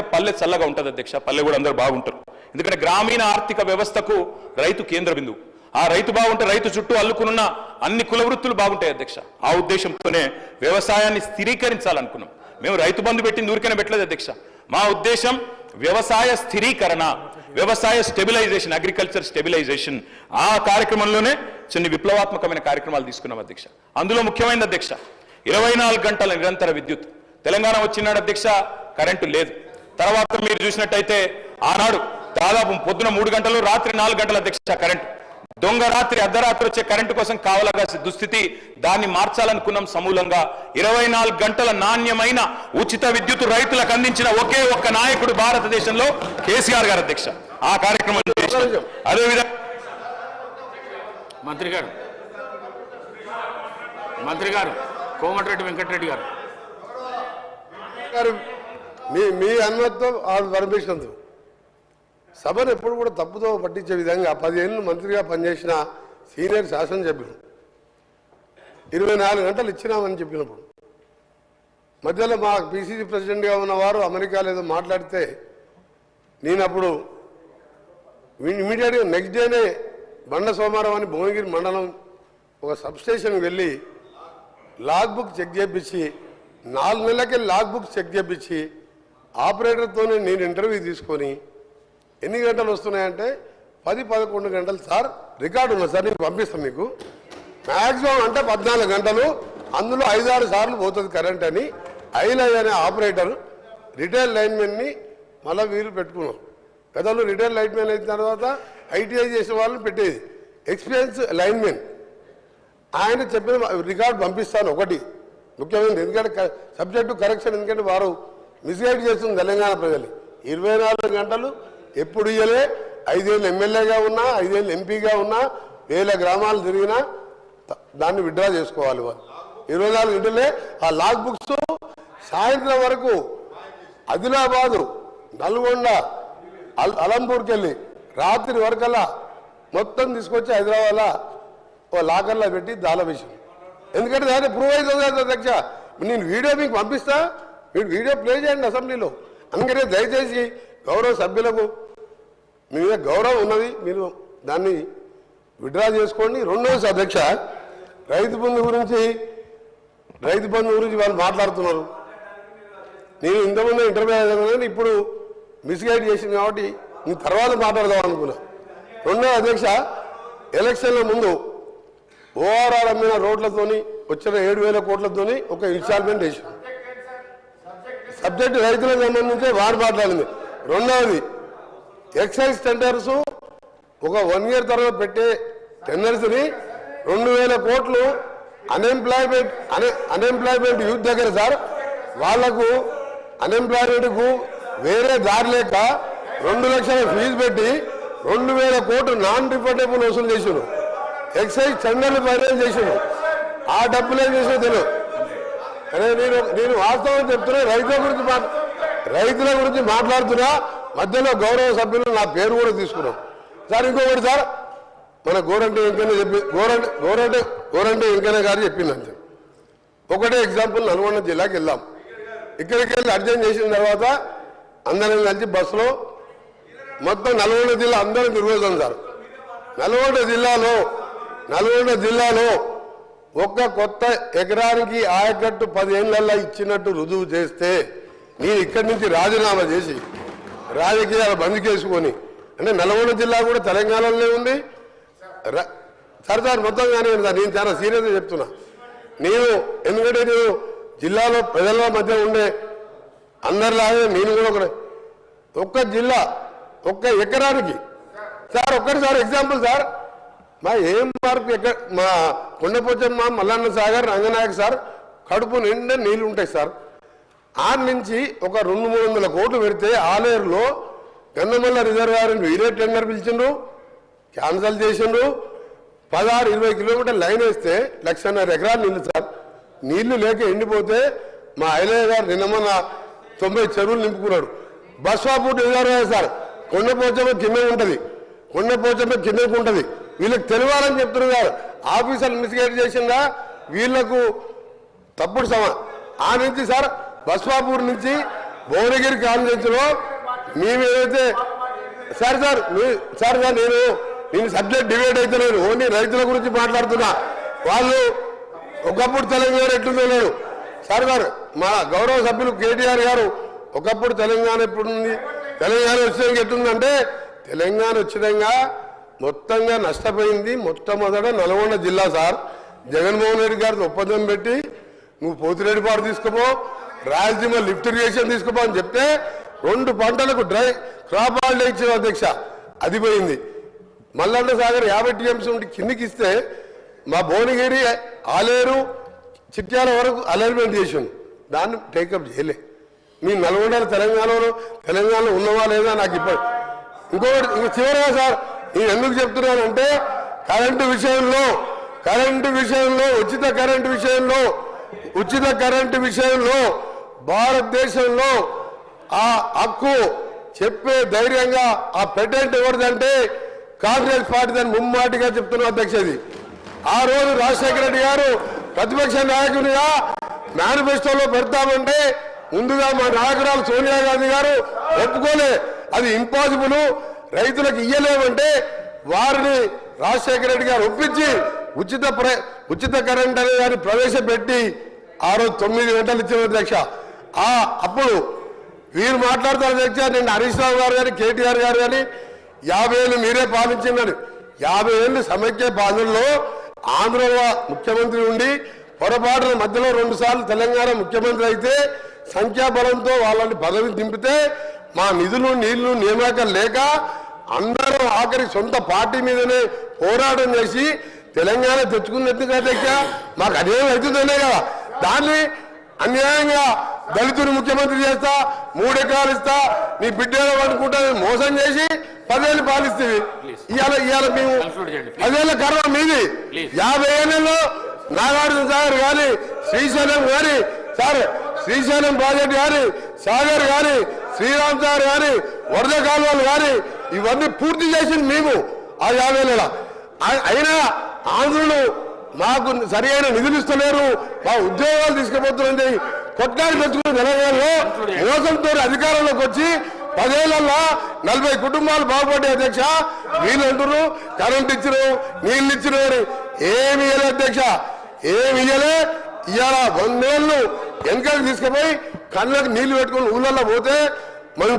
ఉంటే పల్లె చల్లగా ఉంటుంది అధ్యక్ష పల్లె కూడా అందరూ బాగుంటారు. ఎందుకంటే గ్రామీణ ఆర్థిక వ్యవస్థకు రైతు కేంద్ర బిందువు. ఆ రైతు బాగుంటే రైతు చుట్టూ అల్లుకున్న అన్ని కుల వృత్తులు బాగుంటాయి అధ్యక్ష. ఆ ఉద్దేశంతోనే వ్యవసాయాన్ని స్థిరీకరించాలనుకున్నాం. మేము రైతు బంధు పెట్టింది ఊరికైనా పెట్టలేదు అధ్యక్ష. మా ఉద్దేశం వ్యవసాయ స్థిరీకరణ వ్యవసాయ స్టెబిలైజేషన్ అగ్రికల్చర్ స్టెబిలైజేషన్. ఆ కార్యక్రమంలోనే కొన్ని విప్లవాత్మకమైన కార్యక్రమాలు తీసుకున్నాం అధ్యక్ష. అందులో ముఖ్యమైన అధ్యక్ష ఇరవై నాలుగు గంటల నిరంతర విద్యుత్. తెలంగాణ వచ్చినాడు అధ్యక్ష కరెంటు లేదు. తర్వాత మీరు చూసినట్టయితే ఆనాడు దాదాపు పొద్దున మూడు గంటలు రాత్రి నాలుగు గంటల అధ్యక్ష కరెంటు. దొంగ రాత్రి అర్ధరాత్రి వచ్చే కరెంటు కోసం కావలగా దుస్థితి దాన్ని మార్చాలనుకున్నాం సమూలంగా. ఇరవై నాలుగు గంటల నాణ్యమైన ఉచిత విద్యుత్ రైతులకు అందించిన ఒకే ఒక్క నాయకుడు భారతదేశంలో కేసీఆర్ గారు అధ్యక్ష. ఆ కార్యక్రమం. అదేవిధంగా మంత్రి గారు. మంత్రి గారు కోమటిరెడ్డి వెంకటరెడ్డి గారు మీ మీ అనుమతితో వాళ్ళు పర్మిషన్తో సభను ఎప్పుడు కూడా తప్పుతో పట్టించే విధంగా పదిహేను మంత్రిగా పనిచేసిన సీనియర్ శాసనసభ్యులు ఇరవై నాలుగు గంటలు ఇచ్చినామని చెప్పినప్పుడు. మధ్యలో మా పిసిసి ప్రెసిడెంట్గా ఉన్నవారు అమెరికాలో ఏదో మాట్లాడితే నేను అప్పుడు ఇమీడియట్గా నెక్స్ట్ డేనే బండ సోమవారం అని భువనగిరి మండలం ఒక సబ్స్టేషన్కి వెళ్ళి లాగ్ బుక్ చెక్ చేపించి నాలుగు నెలలకే లాగ్ బుక్ చెక్ చేపించి ఆపరేటర్తోనే నేను ఇంటర్వ్యూ తీసుకొని ఎన్ని గంటలు వస్తున్నాయంటే పది పదకొండు గంటలు సార్ రికార్డు ఉంది సార్? నేను పంపిస్తాను మీకు. మ్యాక్సిమం అంటే పద్నాలుగు గంటలు అందులో ఐదారు సార్లు పోతుంది కరెంట్ అని. ఐలై అనే ఆపరేటర్ రిటైల్ లైన్మెన్ని మళ్ళీ వీలు పెట్టుకున్నాం. గతంలో రిటైల్ లైన్మెన్ అయిన తర్వాత ఐటీఐ చేసిన వాళ్ళని పెట్టేది. Experience linemen. ఆయన చెప్పిన రికార్డు పంపిస్తాను ఒకటి. ముఖ్యమైనది ఎందుకంటే సబ్జెక్టు కరెక్షన్ ఎందుకంటే వారు మిస్గైడ్ చేస్తుంది తెలంగాణ ప్రజలు. ఇరవై నాలుగు గంటలు ఎప్పుడు ఇయ్యలే? ఐదేళ్ళు ఎమ్మెల్యేగా ఉన్నా ఐదేళ్ళు ఎంపీగా ఉన్నా వేల గ్రామాలు తిరిగినా దాన్ని విడ్డ్రా చేసుకోవాలి వాళ్ళు. ఇరవై నాలుగు గంటలే ఆ లాగ్ బుక్స్ సాయంత్రం వరకు ఆదిలాబాదు నల్గొండ అల్ అలంపూర్కి వెళ్ళి రాత్రి వరకల్లా మొత్తం తీసుకొచ్చి హైదరాబాద్లో ఓ లాకర్లో పెట్టి దాల విషయం ఎందుకంటే దాన్ని ప్రూవ్ అవుతుంది అధ్యక్ష. నేను వీడియో మీకు పంపిస్తా. మీరు వీడియో ప్లే చేయండి అసెంబ్లీలో. అందుకనే దయచేసి గౌరవ సభ్యులకు మీ మీద గౌరవం ఉన్నది. మీరు దాన్ని విడ్రా చేసుకోండి. రెండవది అధ్యక్ష రైతు బంధు గురించి రైతు బంధు గురించి వాళ్ళు మాట్లాడుతున్నారు. నేను ఇంతకుముందు ఇంటర్వ్యూ అయ్యాను ఇప్పుడు మిస్గైడ్ చేసింది కాబట్టి నేను తర్వాత మాట్లాడదాం అనుకున్నా. రెండో అధ్యక్ష ఎలక్షన్ల ముందు ఓఆర్ఆర్ అమ్మిన రోడ్లతోని వచ్చిన ఏడు వేల కోట్లతోని ఒక ఇన్స్టాల్మెంట్ వేసింది సబ్జెక్ట్ రైతులకు సంబంధించి వారు మాట్లాడింది రెండవది ఎక్సైజ్ టెండర్స్ ఒక వన్ ఇయర్ తర్వాత పెట్టే టెండర్స్ని రెండు వేల కోట్లు అన్ఎంప్లాయ్మెంట్ అన్ అన్ఎంప్లాయ్మెంట్ యూత్ దగ్గర సార్ వాళ్ళకు అన్ఎంప్లాయ్మెంట్కు వేరే దారి లేక రెండు లక్షల ఫీజు పెట్టి రెండు వేల కోట్లు నాన్ రిఫండబుల్ వసూలు చేసిండు ఎక్సైజ్ టెండర్లు ఫైనల్ చేసిండు ఆ డబ్బులు ఏం చేసినా తెలియదు. అరే నేను నేను వాస్తవం చెప్తున్నా రైతుల గురించి మా రైతుల గురించి మాట్లాడుతున్నా. మధ్యలో గౌరవ సభ్యులు నా పేరు కూడా తీసుకున్నాం. సార్ ఇంకొకటి సార్ మన గోరంటే ఇంకనే చెప్పి గోరంటే గోరంటే గోరంటే ఇంకనే గారు చెప్పింది ఒకటే ఎగ్జాంపుల్ నల్గొండ జిల్లాకి వెళ్దాం. ఇక్కడికి వెళ్ళి అర్జెంట్ చేసిన తర్వాత అందరం కలిసి బస్సులో మొత్తం నల్గొండ జిల్లా అందరం తిరుగుతాం సార్. నల్గొండ జిల్లాలో నల్గొండ జిల్లాలో ఒక్క కొత్త ఎకరానికి ఆయకట్టు పదిహేనులలో ఇచ్చినట్టు రుజువు చేస్తే నేను ఇక్కడి నుంచి రాజీనామా చేసి రాజకీయాలు బంద్ చేసుకొని అంటే నల్గొండ జిల్లా కూడా తెలంగాణలోనే ఉంది. ర- సార్ సార్ మొత్తంగానే సార్ నేను చాలా సీరియస్గా చెప్తున్నా. నేను ఎందుకంటే నేను జిల్లాలో ప్రజల మధ్య ఉండే అందరిలాగే నేను కూడా ఒక ఒక్క జిల్లా ఒక్క ఎకరానికి. సార్ ఒక్కటి సార్ ఎగ్జాంపుల్ సార్. మా ఏం మార్పు? ఎక్కడ? మా కొండపోచమ్మ మల్లన్న సాగర్ రంగనాయక్ సార్ కడుపు నిండా నీళ్ళు ఉంటాయి సార్. ఆరు నుంచి ఒక రెండు మూడు వందల కోట్లు పెడితే ఆలేరులో గంధమల్ల రిజర్వాయర్ని వీరే టెండర్ పిలిచిండ్రు క్యాన్సల్ చేసిండ్రు. పదహారు ఇరవై కిలోమీటర్ లైన్ వేస్తే లక్షన్నర ఎకరాలు నీళ్ళు సార్. నీళ్ళు లేక ఎండిపోతే మా ఐలయ్య గారు నిన్న మొన్న తొంభై చెరువులు నింపుకున్నాడు. బస్వాపూర్ రిజర్వాయర్ సార్ కొండపోచమ్మ కింద ఉంటుంది. కొండపోచమ్మ కిందకు ఉంటుంది. వీళ్ళకి తెలియాలని చెప్తున్నారు గారు ఆఫీసర్లు మిస్గైడ్ చేసిందా? వీళ్ళకు తప్పుడు సమ ఆ నుంచి సార్ బస్వాపూర్ నుంచి భువనగిరి కాన్ఫరెన్స్లో మేము ఏదైతే సార్ సార్ మీ- సార్ సార్ నేను నేను సబ్జెక్ట్ డివైడ్ అయితే నేను ఓన్లీ రైతుల గురించి మాట్లాడుతున్నా. వాళ్ళు ఒకప్పుడు తెలంగాణ ఎట్లుందో లేదు. సార్ గారు మా గౌరవ సభ్యులు కేటీఆర్ గారు ఒకప్పుడు తెలంగాణ ఎప్పుడుంది తెలంగాణ వచ్చినాక ఎట్లుందంటే తెలంగాణ వచ్చినాక మొత్తంగా నష్టపోయింది. మొట్టమొదట నల్గొండ జిల్లా సార్. జగన్మోహన్ రెడ్డి గారితో ఒప్పందం పెట్టి నువ్వు పోతిరెడ్డిపాడు తీసుకుపో రాయలసీమ లిఫ్ట్ ఇరిగేషన్ తీసుకుపో అని చెప్తే రెండు పంటలకు డ్రై క్రాప్ హాలిడే ఇచ్చిన అధ్యక్ష. అది పోయింది. మల్లన్న సాగర్ యాభై టీఎంసీ ఉంటే కిందికి ఇస్తే మా భువనగిరి ఆలేరు చిట్యాల వరకు అలైన్మెంట్ చేసిండు. దాన్ని టేకప్ చేయలే. మీ నల్గొండ తెలంగాణలో తెలంగాణలో ఉన్నవా లేదా నాకు ఇబ్బంది ఇంకొకటి ఇంక చివరిగా సార్ నేను ఎందుకు చెప్తున్నానంటే కరెంటు విషయంలో కరెంటు విషయంలో ఉచిత కరెంటు విషయంలో ఉచిత కరెంటు విషయంలో భారతదేశంలో ఆ హక్కు చెప్పే ధైర్యంగా ఆ పెటెంట్ ఎవరిదంటే కాంగ్రెస్ పార్టీ దాన్ని ముమ్మాటిగా చెప్తున్న అధ్యక్షది ఆ రోజు రాజశేఖర రెడ్డి గారు ప్రతిపక్ష నాయకునిగా మేనిఫెస్టోలో పెడతామంటే ముందుగా మా నాయకురాలు సోనియా గాంధీ గారు ఒప్పుకోలే. అది ఇంపాసిబుల్. రైతులకు ఇయ్యలేమంటే వారిని రాజశేఖర రెడ్డి గారు ఒప్పించి ఉచిత ప్ర- ఉచిత కరెంట్ అనే దాన్ని ప్రవేశపెట్టి ఆ రోజు తొమ్మిది గంటలు ఇచ్చిన అధ్యక్ష. ఆ అప్పుడు వీరు మాట్లాడతారు అధ్యక్ష నేను హరీష్ రావు గారు కానీ కేటీఆర్ గారు కానీ యాభై ఏళ్ళు మీరే పాలించిందని. యాభై ఏళ్ళు సమైక్య పాలనలో ఆంధ్ర ముఖ్యమంత్రి ఉండి పొరపాటున మధ్యలో రెండు సార్లు తెలంగాణ ముఖ్యమంత్రి అయితే సంఖ్యాబలంతో వాళ్ళని పదవి దింపితే మా నిధులు నీళ్ళు నియామకాలు లేక అందరూ ఆఖరి సొంత పార్టీ మీదనే పోరాటం చేసి తెలంగాణ తెచ్చుకున్నట్టు అధ్యక్ష మాకు అదేం అవుతుందనే కదా. దాన్ని అన్యాయంగా దళితుని ముఖ్యమంత్రి చేస్తా మూడెకరాలు ఇస్తా నీ బిడ్డలు అనుకుంటా మోసం చేసి పదేళ్ళు పాలిస్తుంది ఇవాళ ఇవాళ మేము పదేళ్ళ కర్మ మీది. యాభై ఏళ్ళలో నాగార్జున సాగర్ కానీ శ్రీశైలం కానీ సార్ శ్రీశైలం ప్రాజెక్ట్ కానీ సాగర్ కానీ శ్రీరామ్ సాగర్ కానీ వరద కాలువలు కానీ ఇవన్నీ పూర్తి చేసింది మేము ఆ యాభై నెల అయినా ఆంధ్రులు మాకు సరి అయిన నిధులు ఇస్తలేరు మా ఉద్యోగాలు తీసుకుపోతుంది కొట్టాలి తెచ్చుకున్న తెలంగాణలో మోసంతో అధికారంలోకి వచ్చి పదేళ్ళలో నలభై కుటుంబాలు బాగుపడ్డాయి అధ్యక్ష. వీళ్ళు అంటున్నారు కరెంట్ ఇచ్చిరు నీళ్ళు ఇచ్చిరు అని. ఏమి ఇయ్యలే అధ్యక్ష ఏమి ఇయ్యలే. ఇవాళ వందేళ్ళు వెనకకి తీసుకుపోయి కళ్ళకు నీళ్ళు పెట్టుకుని ఊళ్ళల్లో పోతే మనం